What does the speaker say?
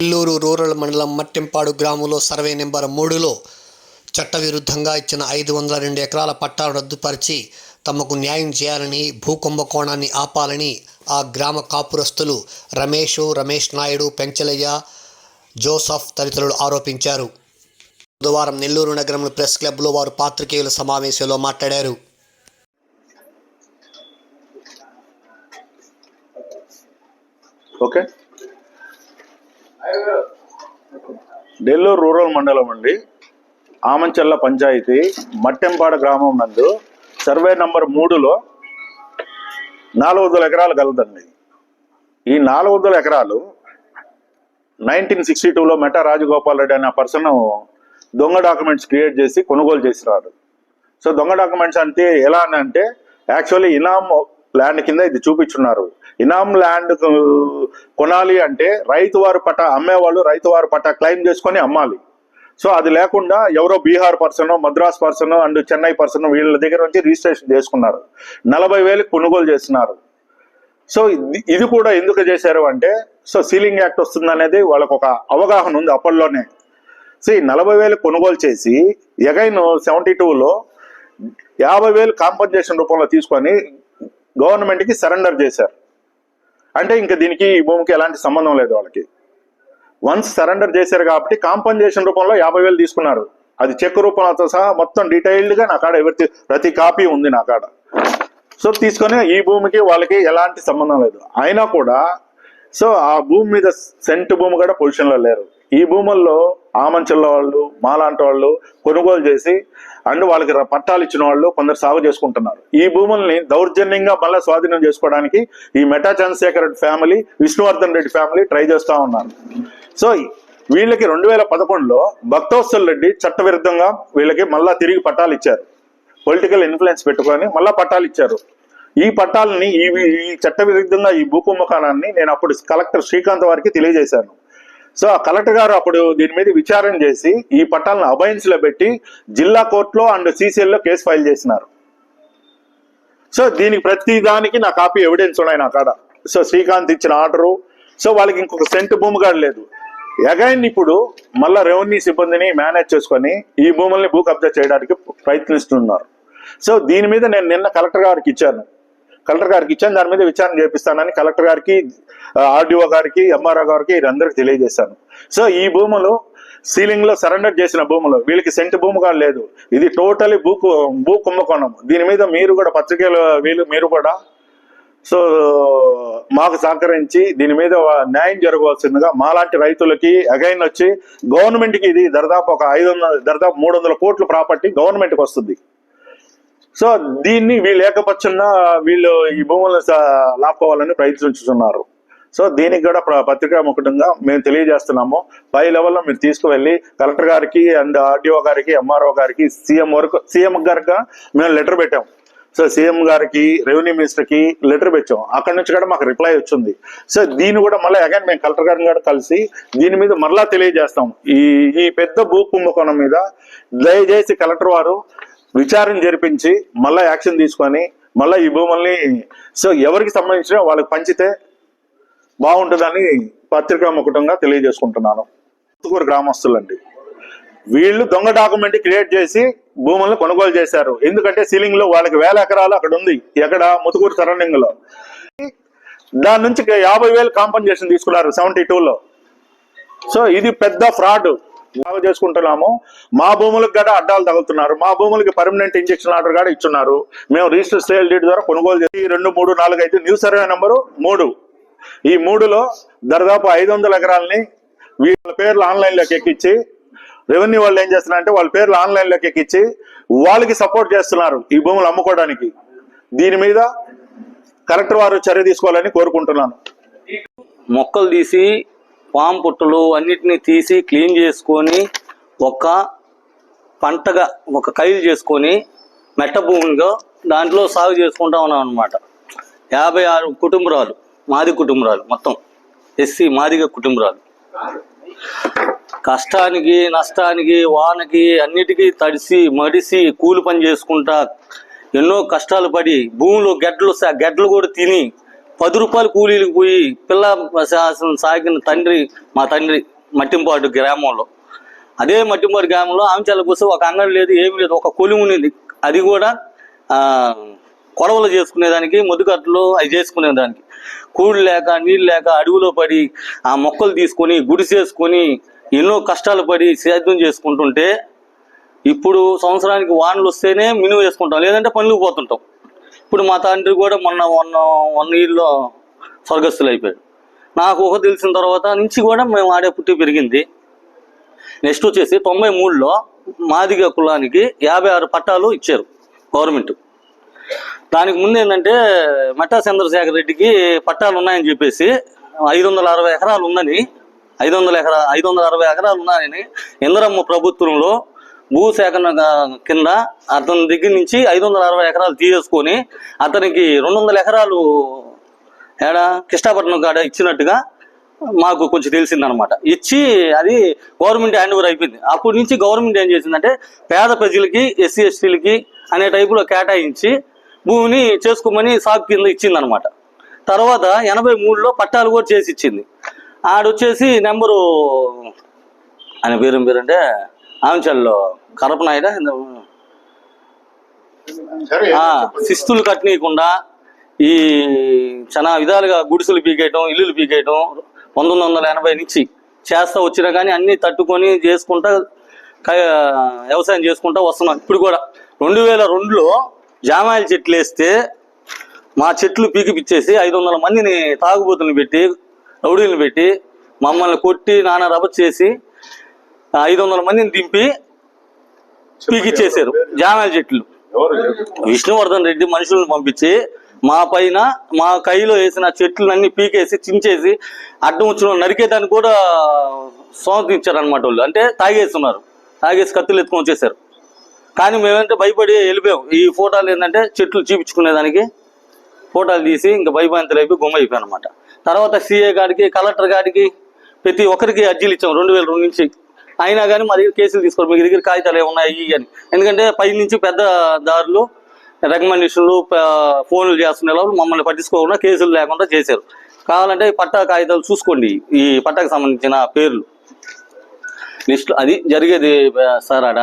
Nellore rural మండలం మట్టెంపాడు గ్రామంలో survey number మూడులో చట్టవిరుద్ధంగా ఇచ్చిన ఐదు వందల రెండు ఎకరాల పట్టాలు రద్దుపరిచి తమకు న్యాయం చేయాలని భూకుంభకోణాన్ని ఆపాలని ఆ గ్రామ కాపురస్తులు రమేష్ రమేష్ నాయుడు పెంచలయ్య జోసఫ్ తదితరులు ఆరోపించారు. బుధవారం నెల్లూరు నగరంలో ప్రెస్ క్లబ్లో వారు పాత్రికేయుల సమావేశంలో మాట్లాడారు. ఓకే. నెల్లూరు రూరల్ మండలం అండి. ఆమంచెల్ల పంచాయతీ మట్టెంపాడ గ్రామం నందు సర్వే నంబర్ మూడులో నాలుగు వందల ఎకరాలు కలదండి ఈ నాలుగు వందల ఎకరాలు నైన్టీన్ సిక్స్టీ టూలో మెటా రాజగోపాల్ రెడ్డి అనే పర్సన్ దొంగ డాక్యుమెంట్స్ క్రియేట్ చేసి కొనుగోలు చేసినాడు. సో దొంగ డాక్యుమెంట్స్ అంటే ఎలా అని అంటే యాక్చువల్లీ ఇనామ్ ల్యాండ్ కింద ఇది చూపించున్నారు. ఇనాం ల్యాండ్ కొనాలి అంటే రైతు వారు పట్ట అమ్మేవాళ్ళు రైతు వారు పట్ట క్లెయిమ్ చేసుకొని అమ్మాలి. సో అది లేకుండా ఎవరో Bihar person Madras person and Chennai person వీళ్ళ దగ్గర నుంచి రిజిస్ట్రేషన్ చేసుకున్నారు. నలభై వేలు కొనుగోలు చేస్తున్నారు. సో ఇది- ఇది కూడా ఎందుకు చేశారు అంటే సో సీలింగ్ యాక్ట్ వస్తుంది అనేది వాళ్ళకు ఒక అవగాహన ఉంది అప్పట్లోనే. సో ఈ నలభై వేలు కొనుగోలు చేసి ఎగైన్ సెవెంటీ టూలో యాభై వేలు కాంపన్సేషన్ రూపంలో తీసుకొని గవర్నమెంట్కి సరెండర్ చేశారు. అంటే ఇంకా దీనికి ఈ భూమికి ఎలాంటి సంబంధం లేదు వాళ్ళకి. వన్స్ సరెండర్ చేశారు కాబట్టి కాంపన్సేషన్ రూపంలో యాభై వేలు తీసుకున్నారు. అది చెక్ రూపంతో సహా మొత్తం డీటెయిల్డ్గా నా కాడ ఎవరి ప్రతి కాపీ ఉంది నా కాడ. సో తీసుకొని ఈ భూమికి వాళ్ళకి ఎలాంటి సంబంధం లేదు. అయినా కూడా సో ఆ భూమి మీద సెంట్ భూమి కూడా పొజిషన్లో లేరు. ఈ భూముల్లో ఆమంచెల్ల వాళ్ళు మాలాంటి వాళ్ళు కొనుగోలు చేసి అండ్ వాళ్ళకి పట్టాలు ఇచ్చిన వాళ్ళు కొందరు సాగు చేసుకుంటున్నారు. ఈ భూముల్ని దౌర్జన్యంగా మళ్ళీ స్వాధీనం చేసుకోవడానికి ఈ meta Chandrashekar Reddy family Vishnuvardhan Reddy family try చేస్తూ ఉన్నారు. సో వీళ్ళకి రెండు వేల పదకొండులో భక్తవత్సల్ రెడ్డి చట్టవిరుద్ధంగా వీళ్ళకి మళ్ళా తిరిగి పట్టాలు ఇచ్చారు. పొలిటికల్ ఇన్ఫ్లుయెన్స్ పెట్టుకొని మళ్ళా పట్టాలు ఇచ్చారు. ఈ పట్టాలని ఈ ఈ ఈ భూకుంభకాలాన్ని నేను అప్పుడు కలెక్టర్ శ్రీకాంత్ వారికి తెలియజేశాను. సో ఆ కలెక్టర్ గారు అప్పుడు దీని మీద విచారణ చేసి ఈ పట్టాలను అబైన్స్లో పెట్టి జిల్లా కోర్టులో అండ్ సీసీఎల్లో కేసు ఫైల్ చేసినారు. సో దీనికి ప్రతి దానికి నా కాపీ ఎవిడెన్స్ ఉన్నాయి నా కాడ. సో శ్రీకాంత్ ఇచ్చిన ఆర్డరు. సో వాళ్ళకి ఇంకొక సెంట్ భూమి కాడ లేదు. అగైన్ ఇప్పుడు మళ్ళా రెవెన్యూ సిబ్బందిని మేనేజ్ చేసుకొని ఈ భూముల్ని భూ కబ్జా చేయడానికి ప్రయత్నిస్తున్నారు. సో దీని మీద నేను నిన్న కలెక్టర్ గారికి ఇచ్చాను. కలెక్టర్ గారికి ఇచ్చాను దాని మీద విచారణ చేపిస్తానని కలెక్టర్ గారికి ఆర్డీఓ గారికి ఎంఆర్ఓ గారికి అందరికి తెలియజేశాను. సో ఈ భూములు సీలింగ్లో సరెండర్ చేసిన భూములు వీళ్ళకి సెంట్ భూమి కూడా లేదు. ఇది టోటలీ భూ భూ కుంభకోణం. దీని మీద మీరు కూడా పత్రికలు వీళ్ళు మీరు కూడా సో మాకు సహకరించి దీని మీద న్యాయం జరగవలసిందిగా మాలాంటి రైతులకి అగైన్ వచ్చి గవర్నమెంట్కి ఇది దర్దాపు ఒక ఐదు వందల దర్దాపు మూడు వందల కోట్ల ప్రాపర్టీ గవర్నమెంట్కి వస్తుంది. సో దీన్ని వీళ్ళు ఏకపక్షంగా వీళ్ళు ఈ భూములను లాక్కోవాలని ప్రయత్నించుతున్నారు సో దీనికి కూడా పత్రికా ముఖంగా మేము తెలియజేస్తున్నాము. పై లెవెల్లో మీరు తీసుకువెళ్ళి కలెక్టర్ గారికి అండ్ ఆర్డీఓ గారికి ఎంఆర్ఓ గారికి సీఎం వరకు సీఎం గారికి మేము లెటర్ పెట్టాం. సో సీఎం గారికి రెవెన్యూ మినిస్టర్కి లెటర్ పెట్టాం. అక్కడ నుంచి కూడా మాకు రిప్లై వచ్చింది. సో దీన్ని కూడా మళ్ళీ అగైన్ మేము కలెక్టర్ గారిని కూడా కలిసి దీని మీద మరలా తెలియజేస్తాం. ఈ ఈ పెద్ద భూ కుంభకోణం మీద దయచేసి కలెక్టర్ వారు విచారణ జరిపించి మళ్ళీ యాక్షన్ తీసుకొని మళ్ళీ ఈ భూముల్ని సో ఎవరికి సంబంధించిన వాళ్ళకి పంచితే బాగుంటుందని పత్రికా ముఖటంగా తెలియజేసుకుంటున్నాను. ముత్తుకూరు గ్రామస్తులండి. వీళ్ళు దొంగ డాక్యుమెంట్ క్రియేట్ చేసి భూములను కొనుగోలు చేశారు. ఎందుకంటే సీలింగ్లో వాళ్ళకి వేల ఎకరాలు అక్కడ ఉంది. ఎక్కడ? ముతుకూరు సరౌండింగ్లో. దాని నుంచి యాభై వేలు కాంపన్సేషన్ తీసుకున్నారు సెవెంటీ టూలో సో ఇది పెద్ద ఫ్రాడ్ బాగా చేసుకుంటున్నాము. మా భూములకు కూడా అడ్డాలు తగులుతున్నారు. మా భూములకి పర్మనెంట్ ఇంజక్షన్ ఆర్డర్ కూడా ఇచ్చున్నారు. మేము రిజిస్టర్ సేల్ డీడ్ ద్వారా కొనుగోలు చేసి రెండు మూడు నాలుగు అయితే న్యూ సర్వే నెంబరు మూడు. ఈ మూడులో దాదాపు ఐదు వందల ఎకరాలని వీళ్ళ పేర్లు ఆన్లైన్లోకి ఎక్కించి రెవెన్యూ వాళ్ళు ఏం చేస్తున్నారంటే వాళ్ళ పేర్లు ఆన్లైన్లోకి ఎక్కించి వాళ్ళకి సపోర్ట్ చేస్తున్నారు ఈ భూములు అమ్ముకోవడానికి. దీని మీద కలెక్టర్ వారు చర్య తీసుకోవాలని కోరుకుంటున్నాను. మొక్కలు తీసి పాము పుట్టలు అన్నిటిని తీసి క్లీన్ చేసుకొని ఒక పంటగా ఒక కైలు చేసుకొని మెట్ట భూమిగా దాంట్లో సాగు చేసుకుంటా ఉన్నాం అనమాట యాభై ఆరు కుటుంబరాలు మాది కుటుంబరాలు మొత్తం. ఎస్సీ మాదిగ కుటుంబరాలు. కష్టానికి నష్టానికి వానకి అన్నిటికీ తడిసి మడిసి కూలి పని చేసుకుంటా ఎన్నో కష్టాలు పడి భూమిలో గడ్డలు గడ్డలు కూడా తిని పది రూపాయలు కూలీలకు పోయి పిల్ల శాసనం సాగిన తండ్రి మా తండ్రి మట్టింపాడు గ్రామంలో. అదే మట్టింపాడు గ్రామంలో ఆమెచాల కోసం ఒక అంగడి లేదు ఏమి లేదు ఒక కొలుము ఉన్నది. అది కూడా కొడవలు చేసుకునేదానికి ముద్దుకట్లు అవి చేసుకునేదానికి. కూడు లేక నీళ్ళు లేక అడవిలో పడి ఆ మొక్కలు తీసుకొని గుడిసేసుకొని ఎన్నో కష్టాలు పడి సేద్యం చేసుకుంటుంటే ఇప్పుడు సంవత్సరానికి వానలు వస్తేనే మినుము వేసుకుంటాం. లేదంటే పనులకు పోతుంటాం. ఇప్పుడు మా తండ్రి కూడా మొన్న మొన్న వన్ ఇయర్లో స్వర్గస్థులు అయిపోయాడు. నాకు ఊహ తెలిసిన తర్వాత నుంచి కూడా మేము ఆడే పుట్టి పెరిగింది. నెక్స్ట్ వచ్చేసి తొంభై మూడులో మాదిగ కులానికి యాభై ఆరు పట్టాలు ఇచ్చారు గవర్నమెంట్. దానికి ముందు ఏంటంటే మెట్టా చంద్రశేఖర్ రెడ్డికి పట్టాలు ఉన్నాయని చెప్పేసి ఐదు వందల అరవై ఎకరాలు ఉందని ఐదు వందల ఎకరా ఐదు వందల అరవై ఎకరాలు ఉన్నాయని ఇంద్రమ్మ ప్రభుత్వంలో భూసేకరణ సేకరణ కింద అతని దగ్గర నుంచి ఐదు వందల అరవై ఎకరాలు తీసేసుకొని అతనికి రెండు వందల ఎకరాలు ఏడా కృష్ణాపట్నం కాడ ఇచ్చినట్టుగా మాకు కొంచెం తెలిసిందనమాట. ఇచ్చి అది గవర్నమెంట్ హ్యాండ్ ఓవర్ అయిపోయింది. అప్పటి నుంచి గవర్నమెంట్ ఏం చేసిందంటే పేద ప్రజలకి ఎస్సీ ఎస్టీలకి అనే టైపులో కేటాయించి భూమిని చేసుకోమని సాగు కింద ఇచ్చిందనమాట. తర్వాత ఎనభై మూడులో పట్టాలు కూడా చేసి ఇచ్చింది. ఆడొచ్చేసి నెంబరు ఆయన పేరు అంటే ఆంచల్లో. కరపనాయుడ శిస్తులు కట్టనీయకుండా ఈ చాలా విధాలుగా గుడిసెలు పీకేయటం ఇల్లులు పీకేయటం పంతొమ్మిది వందల ఎనభై నుంచి చేస్తా వచ్చినా కానీ అన్ని తట్టుకొని చేసుకుంటా వ్యవసాయం చేసుకుంటా వస్తున్నాం. ఇప్పుడు కూడా రెండు వేల రెండులో జామాయిల చెట్లు వేస్తే మా చెట్లు పీకిపిచ్చేసి ఐదు వందల మందిని తాగుబోతులను పెట్టి రౌడీలను పెట్టి మమ్మల్ని కొట్టి నానా రభ చేసి ఐదు వందల మందిని దింపి పీకిచ్చేసారు జామాయిల చెట్లు. విష్ణువర్ధన్ రెడ్డి మనుషులను పంపించి మా పైన మా కైలో వేసిన చెట్లన్నీ పీకేసి చించేసి అడ్డం వచ్చిన కూడా సోమతించారు అనమాట వాళ్ళు. అంటే తాగేస్తున్నారు. తాగేసి కత్తులు ఎత్తుకొని వచ్చేసారు కానీ మేమంటే భయపడి వెళ్ళిపోయాం. ఈ ఫోటోలు ఏంటంటే చెట్లు చూపించుకునేదానికి ఫోటోలు తీసి ఇంకా భయభ్రాంతులు అయిపోయి గుమ్మ అయిపోయాం అనమాట తర్వాత సీఏ గారికి కలెక్టర్ గారికి ప్రతి ఒక్కరికి అర్జీలు ఇచ్చాం. రెండు వేల రెండు నుంచి అయినా కానీ మా దగ్గర కేసులు తీసుకోరు. మీ దగ్గర కాగితాలు ఉన్నాయి? అని. ఎందుకంటే పై నుంచి పెద్ద దారులు రికమెండేషన్లు ఫోన్లు చేస్తున్న మమ్మల్ని పట్టించుకోకుండా కేసులు లేకుండా చేశారు. కావాలంటే పట్టా కాగితాలు చూసుకోండి. ఈ పట్టాకు సంబంధించిన పేర్లు. లిస్ట్ అది జరిగేది సార్ ఆడ.